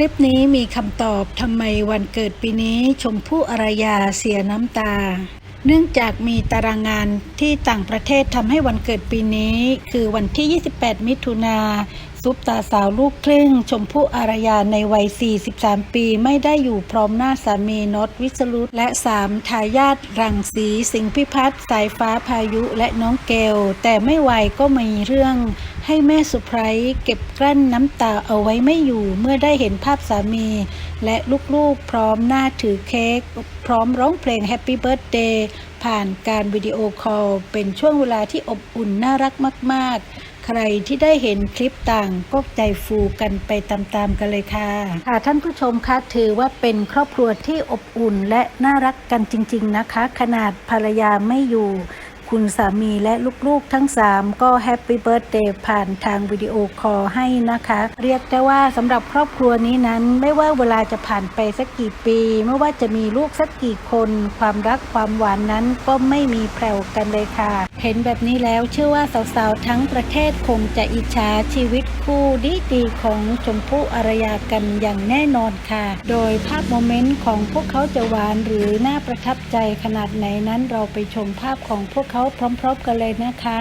ลิปนี้มีคำตอบทำไมวันเกิดปีนี้ชมพู่อารยาเสียน้ำตา เนื่องจากมีตารางงานที่ต่างประเทศทำให้วันเกิดปีนี้ คือวันที่ 28 มิถุนาซุปตาสาวลูกครึ่ง ชมพู่อารยาในวัย 43 ปีไม่ได้อยู่พร้อมหน้าสามีน็อตวิสรุตและ 3 ทายาทรังสี สิงหพิพัฒน์สายฟ้าพายุและน้องเกลแต่ไม่ไวก็มีเรื่อง ให้แม่สุไพรเก็บกลั้นน้ำตาเอาไว้ไม่อยู่เมื่อได้เห็นภาพสามี และลูกๆพร้อมหน้าถือเค้กพร้อมร้องเพลง Happy Birthday ผ่านการวิดีโอคอลเป็นช่วงเวลาที่อบอุ่นน่ารักมาก ๆใครที่ได้เห็นคลิปต่างก็ใจฟูกันไปตามๆกันเลยค่ะ ค่ะท่านผู้ชมคะถือว่าเป็นครอบครัวที่อบอุ่นและน่ารักกันจริง ๆ นะคะ ขนาดภรรยาไม่อยู่ คุณสามีและลูกๆทั้ง 3 ก็แฮปปี้เบิร์ a เดย์ผ่านทางวิดีโอคอลให้นะคะ เรียกได้ว่าสำหรับครอบครัวนี้นั้น ไม่ว่าเวลาจะผ่านไปสักกี่ปี ไม่ว่าจะมีลูกสักกี่คน ความรักความหวานนั้นก็ไม่มีแผ่วกันเลยค่ะ เห็นแบบนี้แล้วเชื่อว่าสาวๆทั้งประเทศคงจะอิจฉาชีวิตคู่ดีๆของชมพู่อารยากันอย่างแน่นอนค่ะ โดยภาพโมเมนต์ของพวกเขาจะหวานหรือน่าประทับใจขนาดไหนนั้นเราไปชมภาพของพวกเขาเขาพร้อมๆกันเลยนะคะ